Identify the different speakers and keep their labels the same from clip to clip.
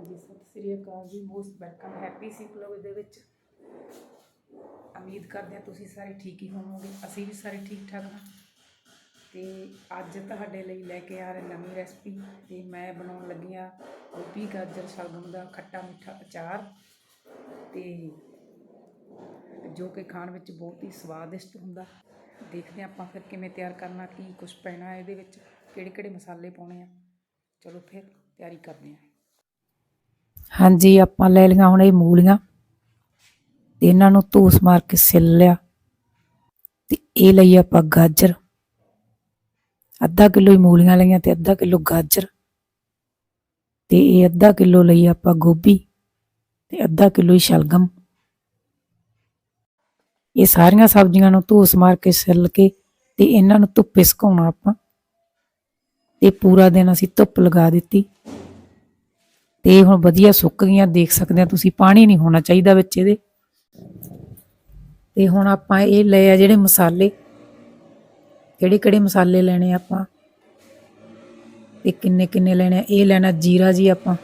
Speaker 1: ਹਾਂਜੀ, ਸਤਿ ਸ੍ਰੀ ਅਕਾਲ ਜੀ। Most welcome happy C vlog ਦੇ ਵਿੱਚ। ਉਮੀਦ ਕਰਦੇ ਹਾਂ ਤੁਸੀਂ ਸਾਰੇ ਠੀਕ ਹੀ ਹੋਵੋਗੇ। ਅਸੀਂ ਵੀ ਸਾਰੇ ਠੀਕ ਠਾਕ ਹਾਂ। ਤੇ ਅੱਜ ਤੁਹਾਡੇ ਲਈ ਲੈ ਕੇ ਆ ਰਹੇ ਨਵੀਂ ਰੈਸਪੀ ਤੇ ਮੈਂ ਬਣਾਉਣ ਲੱਗੀ ਹਾਂ ਗੋਭੀ, ਗਾਜਰ, ਸ਼ਲਗਮ ਦਾ ਖੱਟਾ ਮਿੱਠਾ ਅਚਾਰ। ਤੇ ਜੋ ਕਿ ਖਾਣ ਵਿੱਚ ਬਹੁਤ ਹੀ ਸਵਾਦਿਸ਼ਟ ਹੁੰਦਾ। ਦੇਖਦੇ ਹਾਂ ਆਪਾਂ ਫਿਰ ਕਿਵੇਂ ਤਿਆਰ ਕਰਨਾ, ਕੀ ਕੁਝ ਪੈਣਾ ਇਹਦੇ ਵਿੱਚ ਕਿਹੜੇ ਕਿਹੜੇ ਮਸਾਲੇ ਪਾਉਣੇ ਆ। ਚਲੋ ਫਿਰ ਤਿਆਰੀ ਕਰਦੇ ਹਾਂ। ਹਾਂਜੀ, ਆਪਾਂ ਲੈ ਲਈਆਂ ਹੁਣ ਇਹ ਮੂਲੀਆਂ ਤੇ ਇਹਨਾਂ ਨੂੰ ਧੂਸ ਮਾਰ ਕੇ ਸਿੱਲ ਲਿਆ ਤੇ ਇਹ ਲਈ ਆਪਾਂ ਗਾਜਰ। ਅੱਧਾ ਕਿਲੋ ਹੀ ਮੂਲੀਆਂ ਲਈਆਂ ਤੇ ਅੱਧਾ ਕਿਲੋ ਗਾਜਰ। ਤੇ ਇਹ ਅੱਧਾ ਕਿਲੋ ਲਈ ਆਪਾਂ ਗੋਭੀ ਤੇ ਅੱਧਾ ਕਿਲੋ ਹੀ ਸ਼ਲਗਮ। ਇਹ ਸਾਰੀਆਂ ਸਬਜ਼ੀਆਂ ਨੂੰ ਧੂਸ ਮਾਰ ਕੇ ਸਿੱਲ ਕੇ ਤੇ ਇਹਨਾਂ ਨੂੰ ਧੁੱਪੇ ਸੁਕਾਉਣਾ ਆਪਾਂ। ਤੇ ਪੂਰਾ ਦਿਨ ਅਸੀਂ ਧੁੱਪ ਲਗਾ ਦਿੱਤੀ। ਤੇ ਇਹ ਹੁਣ ਵਧੀਆ ਸੁੱਕ ਗਈਆਂ, ਦੇਖ ਸਕਦੇ ਆ ਤੁਸੀਂ, ਪਾਣੀ ਨਹੀਂ ਹੋਣਾ ਚਾਹੀਦਾ ਵਿੱਚ ਇਹਦੇ। ਤੇ ਹੁਣ ਆਪਾਂ ਇਹ ਲਏ ਆ ਜਿਹੜੇ ਮਸਾਲੇ। ਕਿਹੜੇ ਕਿਹੜੇ ਮਸਾਲੇ ਲੈਣੇ ਆਪਾਂ? ਤੇ ਕਿੰਨੇ ਕਿੰਨੇ ਲੈਣੇ ਆ? ਇਹ ਲੈਣਾ ਜੀਰਾ ਜੀ ਆਪਾਂ,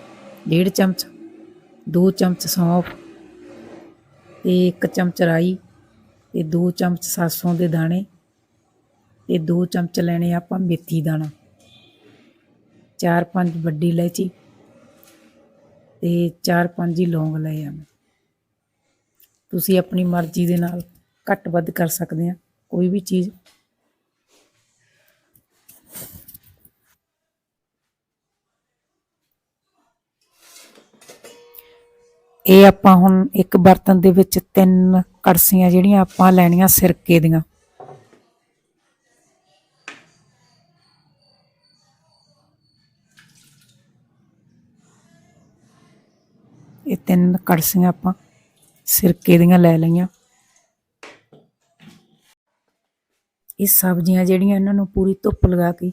Speaker 1: ਡੇਢ ਚਮਚ 2 ਚਮਚ ਸੌਂਫ, ਤੇ 1 ਚਮਚ ਰਾਈ, ਤੇ 2 ਚਮਚ ਸਰਸੋਂ ਦੇ ਦਾਣੇ, ਤੇ 2 ਚਮਚ ਲੈਣੇ ਆ ਆਪਾਂ ਮੇਥੀ ਦਾਣਾ। 4-5 ਵੱਡੀ ਇਲਾਇਚੀ। ਤੇ 4-5 ਹੀ ਲੌਂਗ ਲਏ ਆ ਮੈਂ। ਤੁਸੀਂ ਆਪਣੀ ਮਰਜ਼ੀ ਦੇ ਨਾਲ ਘੱਟ ਵੱਧ ਕਰ ਸਕਦੇ ਆ, ਕੋਈ ਵੀ ਚੀਜ਼। ਇਹ ਆਪਾਂ ਹੁਣ ਇੱਕ ਬਰਤਨ ਦੇ ਵਿੱਚ ਤਿੰਨ ਕੜਸੀਆਂ ਜਿਹੜੀਆਂ ਆਪਾਂ ਲੈਣੀਆਂ ਸਿਰਕੇ ਦੀਆਂ। ਇਹ ਤਿੰਨ ਕੜਸੀਆਂ ਆਪਾਂ ਸਿਰਕੇ ਦੀਆਂ ਲੈ ਲਈਆਂ। ਇਹ ਸਬਜ਼ੀਆਂ ਜਿਹੜੀਆਂ ਇਹਨਾਂ ਨੂੰ ਪੂਰੀ ਧੁੱਪ ਲਗਾ ਕੇ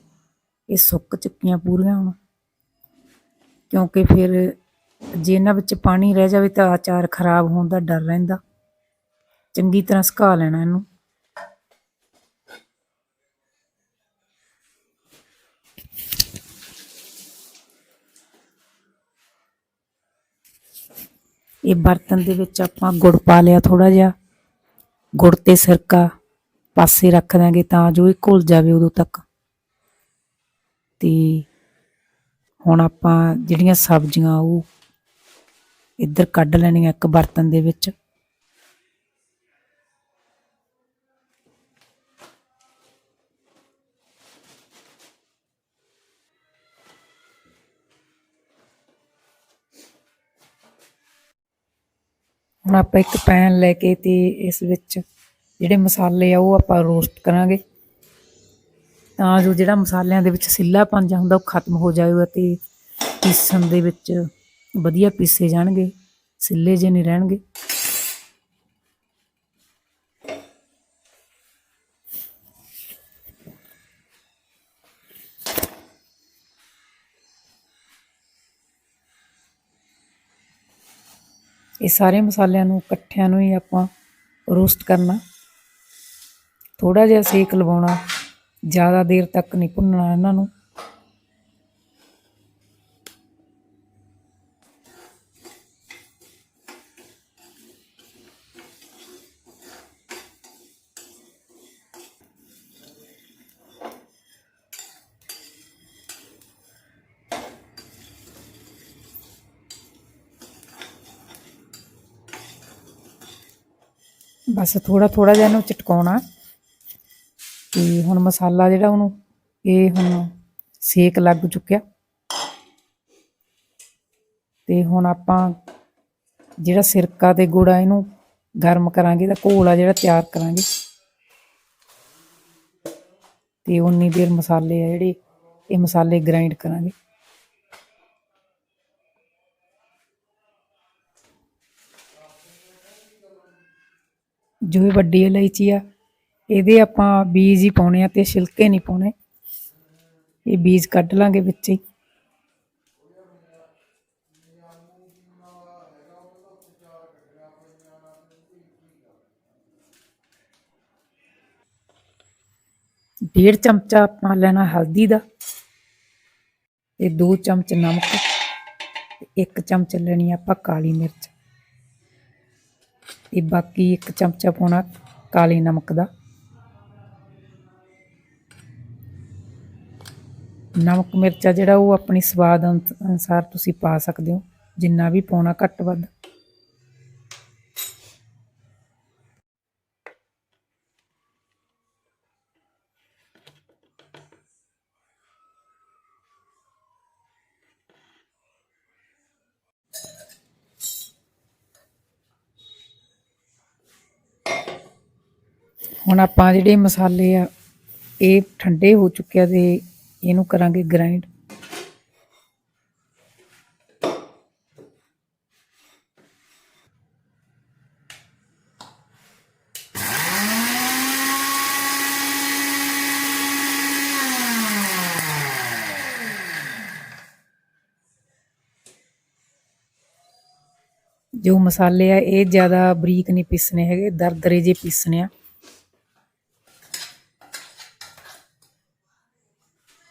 Speaker 1: ਇਹ ਸੁੱਕ ਚੁੱਕੀਆਂ ਪੂਰੀਆਂ ਹੁਣ। ਕਿਉਂਕਿ ਫਿਰ ਜੇ ਇਹਨਾਂ ਵਿੱਚ ਪਾਣੀ ਰਹਿ ਜਾਵੇ ਤਾਂ ਆਚਾਰ ਖਰਾਬ ਹੋਣ ਦਾ ਡਰ ਰਹਿੰਦਾ। ਚੰਗੀ ਤਰ੍ਹਾਂ ਸੁਕਾ ਲੈਣਾ ਇਹਨੂੰ। ਇਹ ਬਰਤਨ ਦੇ ਵਿੱਚ ਆਪਾਂ ਗੁੜ ਪਾ ਲਿਆ ਥੋੜਾ ਜਿਹਾ। ਗੁੜ ਤੇ ਸਿਰਕਾ ਪਾਸੇ ਰੱਖ ਦਾਂਗੇ ਤਾਂ ਜੋ ਇਹ ਘੁਲ ਜਾਵੇ ਉਦੋਂ ਤੱਕ। ਤੇ ਹੁਣ ਆਪਾਂ ਜਿਹੜੀਆਂ ਸਬਜ਼ੀਆਂ ਉਹ ਇੱਧਰ ਕੱਢ ਲੈਣੀਆਂ ਇੱਕ ਬਰਤਨ ਦੇ ਵਿੱਚ। ਹੁਣ ਆਪਾਂ ਇੱਕ ਪੈਨ ਲੈ ਕੇ ਤੇ ਇਸ ਵਿੱਚ ਜਿਹੜੇ ਮਸਾਲੇ ਆ, ਉਹ ਆਪਾਂ ਰੋਸਟ ਕਰਾਂਗੇ। ਤਾਂ ਜੋ ਜਿਹੜਾ ਮਸਾਲਿਆਂ ਦੇ ਵਿੱਚ ਸਿੱਲਾ ਪੰਜਾ ਹੁੰਦਾ, ਉਹ ਖਤਮ ਹੋ ਜਾਏਗਾ ਤੇ ਪੀਸਣ ਦੇ ਵਿੱਚ ਵਧੀਆ ਪੀਸੇ ਜਾਣਗੇ, ਸਿੱਲੇ ਜੇ ਨਹੀਂ ਰਹਿਣਗੇ। ਇਹ ਸਾਰੇ ਮਸਾਲਿਆਂ ਨੂੰ ਇਕੱਠਿਆਂ ਨੂੰ ਹੀ ਆਪਾਂ ਰੋਸਟ ਕਰਨਾ। ਥੋੜਾ ਜਿਹਾ ਸੇਕ ਲਵਾਉਣਾ, ਜ਼ਿਆਦਾ ਦੇਰ ਤੱਕ ਨਹੀਂ ਭੁੰਨਣਾ ਇਹਨਾਂ ਨੂੰ। ਬਸ ਥੋੜਾ ਥੋੜਾ ਜਿਹਾ ਇਹਨੂੰ ਚਟਕਾਉਣਾ। ਤੇ ਹੁਣ ਮਸਾਲਾ ਜਿਹੜਾ ਉਹਨੂੰ, ਇਹ ਹੁਣ ਸੇਕ ਲੱਗ ਚੁੱਕਿਆ। ਤੇ ਹੁਣ ਆਪਾਂ ਜਿਹੜਾ ਸਿਰਕਾ ਤੇ ਗੁੜ ਆ ਇਹਨੂੰ ਗਰਮ ਕਰਾਂਗੇ ਤਾਂ ਘੋਲਾ ਜਿਹੜਾ ਤਿਆਰ ਕਰਾਂਗੇ। ਤੇ ਉਨੀ ਦੇਰ ਮਸਾਲੇ ਆ ਜਿਹੜੇ, ਇਹ ਮਸਾਲੇ ਗ੍ਰਾਈਂਡ ਕਰਾਂਗੇ। ਜੋ ਇਹ ਵੱਡੀ ਇਲਾਇਚੀ ਆ, ਇਹਦੇ ਆਪਾਂ ਬੀਜ ਹੀ ਪਾਉਣੇ ਆ ਤੇ ਛਿਲਕੇ ਨਹੀਂ ਪਾਉਣੇ। ਇਹ ਬੀਜ ਕੱਢ ਲਾਂਗੇ ਵਿੱਚ ਹੀ। ਡੇਢ ਚਮਚਾ ਆਪਾਂ ਲੈਣਾ ਹਲਦੀ ਦਾ ਤੇ 2 ਚਮਚ ਨਮਕ ਤੇ ਇੱਕ ਚਮਚ ਲੈਣੀ ਆਪਾਂ ਕਾਲੀ ਮਿਰਚ। ਤੇ ਬਾਕੀ ਇੱਕ ਚਮਚਾ ਪਾਉਣਾ ਕਾਲੇ ਨਮਕ ਦਾ। ਨਮਕ ਮਿਰਚਾ ਜਿਹੜਾ ਉਹ ਆਪਣੀ ਸਵਾਦ ਅਨੁ- ਅਨੁਸਾਰ ਤੁਸੀਂ ਪਾ ਸਕਦੇ ਹੋ। ਜਿੰਨਾ ਵੀ ਪਾਉਣਾ ਘੱਟ ਵੱਧ। ਹੁਣ ਆਪਾਂ ਜਿਹੜੇ ਮਸਾਲੇ ਆ, ਇਹ ਠੰਡੇ ਹੋ ਚੁੱਕੇ ਆ ਤੇ ਇਹਨੂੰ ਕਰਾਂਗੇ ਗ੍ਰਾਈਂਡ ਜੋ ਮਸਾਲੇ ਆ, ਇਹ ਜ਼ਿਆਦਾ ਬਰੀਕ ਨਹੀਂ ਪੀਸਣੇ ਹੈਗੇ, ਦਰਦਰੇ ਜੇ ਪੀਸਣੇ ਆ।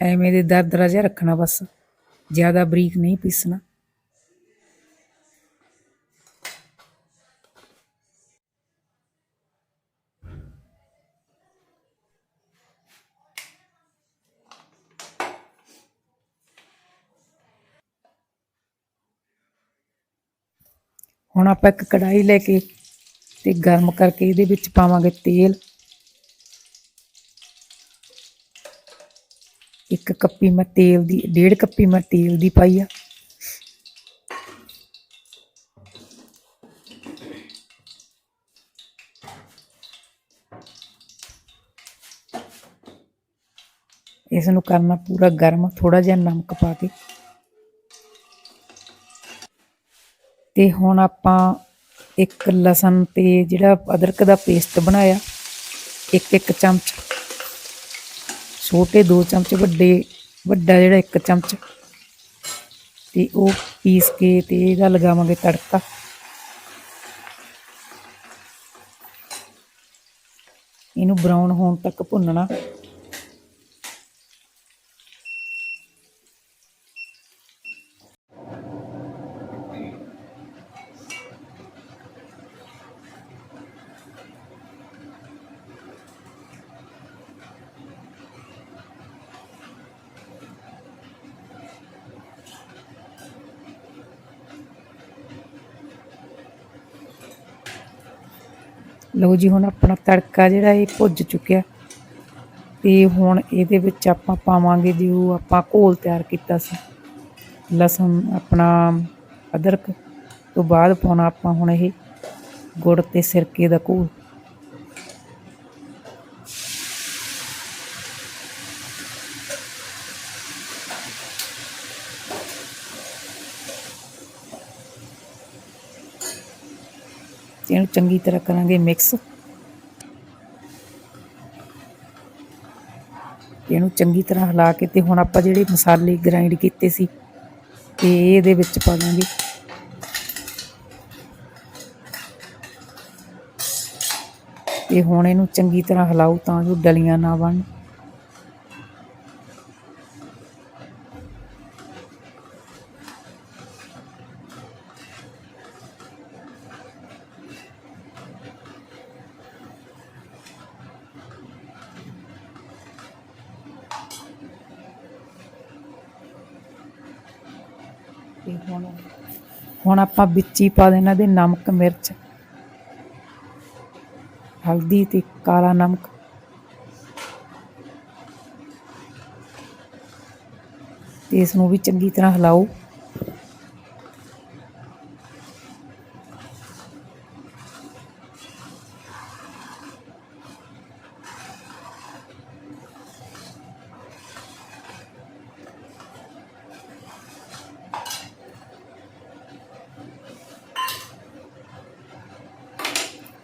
Speaker 1: ਐਵੇਂ ਦੇ ਦਰਦਰਾ ਜਿਹਾ ਰੱਖਣਾ ਬਸ। ਜ਼ਿਆਦਾ ਬਰੀਕ ਨਹੀਂ ਪੀਸਣਾ। ਹੁਣ ਆਪਾਂ ਇੱਕ ਕੜਾਈ ਲੈ ਕੇ ਤੇ ਗਰਮ ਕਰਕੇ ਇਹਦੇ ਵਿੱਚ ਪਾਵਾਂਗੇ ਤੇਲ। ਇੱਕ ਕੱਪੀ ਮੈਂ ਤੇਲ ਦੀ, ਡੇਢ ਕੱਪੀ ਮੈਂ ਤੇਲ ਦੀ ਪਾਈ ਆ। ਇਸ ਨੂੰ ਕਰਨਾ ਪੂਰਾ ਗਰਮ ਥੋੜਾ ਜਿਹਾ ਨਮਕ ਪਾ ਕੇ। ਤੇ ਹੁਣ ਆਪਾਂ ਇੱਕ ਲਸਣ ਤੇ ਜਿਹੜਾ ਅਦਰਕ ਦਾ ਪੇਸਟ ਬਣਾਇਆ ਇੱਕ ਇੱਕ ਚਮਚ ਛੋਟੇ ਦੋ ਚਮਚ, ਵੱਡੇ, ਵੱਡਾ ਜਿਹੜਾ ਇੱਕ ਚਮਚ। ਤੇ ਉਹ ਪੀਸ ਕੇ ਤੇ ਇਹਦਾ ਲਗਾਵਾਂਗੇ ਤੜਕਾ। ਇਹਨੂੰ ਬਰਾਊਨ ਹੋਣ ਤੱਕ ਭੁੰਨਣਾ। ਲਓ ਜੀ, ਹੁਣ ਆਪਣਾ ਤੜਕਾ ਜਿਹੜਾ ਇਹ ਭੁੱਜ ਚੁੱਕਿਆ। ਤੇ ਹੁਣ ਇਹਦੇ ਵਿੱਚ ਆਪਾਂ ਪਾਵਾਂਗੇ ਜੋ ਆਪਾਂ ਘੋਲ ਤਿਆਰ ਕੀਤਾ ਸੀ। ਲਸਣ, ਆਪਣਾ ਅਦਰਕ ਤੋਂ ਬਾਅਦ ਪਾਉਣਾ ਆਪਾਂ ਹੁਣ ਇਹ ਗੁੜ ਤੇ ਸਿਰਕੇ ਦਾ ਘੋਲ। ਤੇ ਚੰਗੀ ਤਰ੍ਹਾਂ ਕਰਾਂਗੇ ਮਿਕਸ ਇਹਨੂੰ ਚੰਗੀ ਤਰ੍ਹਾਂ ਹਿਲਾ ਕੇ ਤੇ ਹੁਣ ਆਪਾਂ ਜਿਹੜੇ ਮਸਾਲੇ ਗ੍ਰਾਈਂਡ ਕੀਤੇ ਸੀ, ਤੇ ਇਹਦੇ ਵਿੱਚ ਪਾ ਦਾਂਗੇ। ਤੇ ਹੁਣ ਇਹਨੂੰ ਚੰਗੀ ਤਰ੍ਹਾਂ ਹਿਲਾਓ ਤਾਂ ਜੋ ਡਲੀਆਂ ਨਾ ਬਣਨ ਤੇ ਹੁਣ ਹੁਣ ਆਪਾਂ ਵਿੱਚ ਹੀ ਪਾ ਦੇਣਾ ਦੇ ਨਮਕ, ਮਿਰਚ। ਹਲਦੀ ਤੇ ਕਾਲਾ ਨਮਕ। ਤੇ ਇਸ ਨੂੰ ਵੀ ਚੰਗੀ ਤਰ੍ਹਾਂ ਹਿਲਾਓ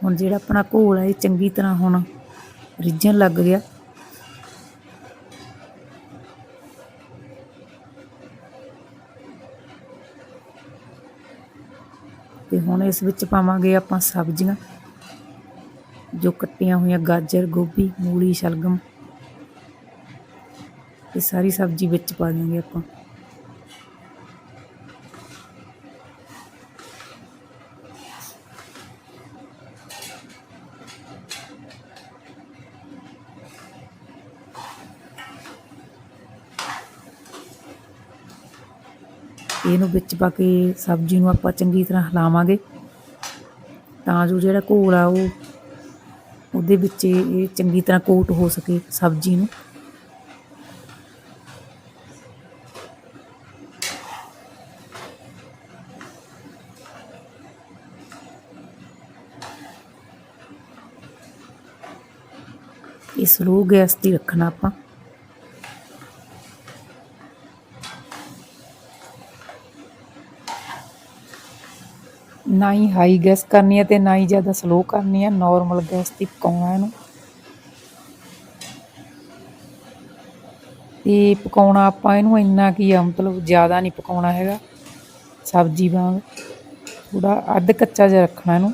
Speaker 1: ਹੁਣ ਜਿਹੜਾ ਆਪਣਾ ਘੋਲ ਹੈ ਇਹ ਚੰਗੀ ਤਰ੍ਹਾਂ ਹੁਣ ਰਿੱਝਣ ਲੱਗ ਗਿਆ। ਤੇ ਹੁਣ ਇਸ ਵਿੱਚ ਪਾਵਾਂਗੇ ਆਪਾਂ ਸਬਜ਼ੀਆਂ, ਜੋ ਕੱਟੀਆਂ ਹੋਈਆਂ ਗਾਜਰ, ਗੋਭੀ, ਮੂਲੀ, ਸ਼ਲਗਮ। ਇਹ ਸਾਰੀ ਸਬਜ਼ੀ ਵਿੱਚ ਪਾ ਦਿਆਂਗੇ ਆਪਾਂ। ਇਹਨੂੰ ਵਿੱਚ ਪਾ ਕੇ ਸਬਜ਼ੀ ਨੂੰ ਆਪਾਂ ਚੰਗੀ ਤਰ੍ਹਾਂ ਹਿਲਾਵਾਂਗੇ। ਤਾਂ ਜੋ ਜਿਹੜਾ ਘੋਲ ਆ ਉਹ ਉਹਦੇ ਵਿੱਚ ਇਹ ਚੰਗੀ ਤਰ੍ਹਾਂ ਕੋਟ ਹੋ ਸਕੇ ਸਬਜ਼ੀ ਨੂੰ। ਇਹ ਸਲੋ ਗੈਸ ਤੇ ਰੱਖਣਾ ਆਪਾਂ। ਨਾ ਹੀ ਹਾਈ ਗੈਸ ਕਰਨੀ ਹੈ ਤੇ ਨਾ ਹੀ ਜ਼ਿਆਦਾ ਸਲੋ ਕਰਨੀ ਹੈ। ਨਾਰਮਲ ਗੈਸ ਤੇ ਪਕਾਉਣਾ ਇਹਨੂੰ। ਤੇ ਪਕਾਉਣਾ ਆਪਾਂ ਇਹਨੂੰ ਇੰਨਾ ਕੀ ਆ, ਮਤਲਬ ਜ਼ਿਆਦਾ ਨਹੀਂ ਪਕਾਉਣਾ ਹੈਗਾ। ਸਬਜ਼ੀ ਵਾਂਗ। ਥੋੜਾ ਅੱਧ ਕੱਚਾ ਜਿਹਾ ਰੱਖਣਾ ਇਹਨੂੰ।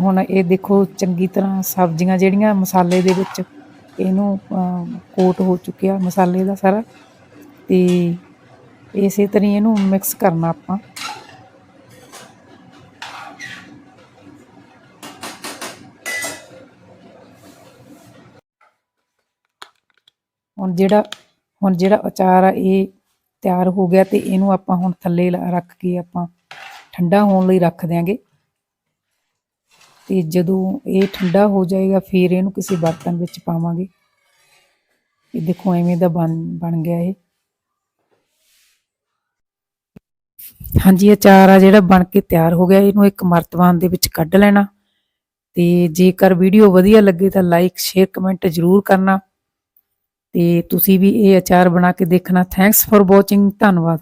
Speaker 1: ਹੁਣ ਇਹ ਦੇਖੋ ਚੰਗੀ ਤਰ੍ਹਾਂ ਸਬਜ਼ੀਆਂ ਜਿਹੜੀਆਂ ਮਸਾਲੇ ਦੇ ਵਿੱਚ ਇਹਨੂੰ ਕੋਟ ਹੋ ਚੁੱਕਿਆ ਮਸਾਲੇ ਦਾ ਸਾਰਾ। ਤੇ ਇਸੇ ਤਰ੍ਹਾਂ ਹੀ ਇਹਨੂੰ ਮਿਕਸ ਕਰਨਾ ਆਪਾਂ। ਹੁਣ ਜਿਹੜਾ ਹੁਣ ਜਿਹੜਾ ਅਚਾਰ ਆ, ਇਹ ਤਿਆਰ ਹੋ ਗਿਆ ਤੇ ਇਹਨੂੰ ਆਪਾਂ ਹੁਣ ਥੱਲੇ ਰੱਖ ਕੇ ਆਪਾਂ ਠੰਡਾ ਹੋਣ ਲਈ ਰੱਖ ਦਿਆਂਗੇ। ਤੇ ਜਦੋਂ ਇਹ ਠੰਡਾ ਹੋ ਜਾਏਗਾ, ਫਿਰ ਇਹਨੂੰ ਕਿਸੇ ਬਰਤਨ ਵਿੱਚ ਪਾਵਾਂਗੇ। ਇਹ ਦੇਖੋ ਐਵੇਂ ਦਾ ਬਣ ਬਣ ਗਿਆ ਇਹ। ਹਾਂਜੀ ਅਚਾਰ ਆ ਜਿਹੜਾ ਬਣ ਕੇ ਤਿਆਰ ਹੋ ਗਿਆ। ਇਹਨੂੰ ਇੱਕ ਮਰਤਬਾਨ ਦੇ ਵਿੱਚ ਕੱਢ ਲੈਣਾ ਤੇ ਜੇਕਰ ਵੀਡੀਓ ਵਧੀਆ ਲੱਗੇ ਤਾਂ ਲਾਈਕ, ਸ਼ੇਅਰ, ਕਮੈਂਟ ਜ਼ਰੂਰ ਕਰਨਾ ਤੇ ਤੁਸੀਂ ਵੀ ਇਹ ਅਚਾਰ ਬਣਾ ਕੇ ਦੇਖਣਾ। ਥੈਂਕਸ ਫॉर ਵਾਚਿੰਗ ਧੰਨਵਾਦ।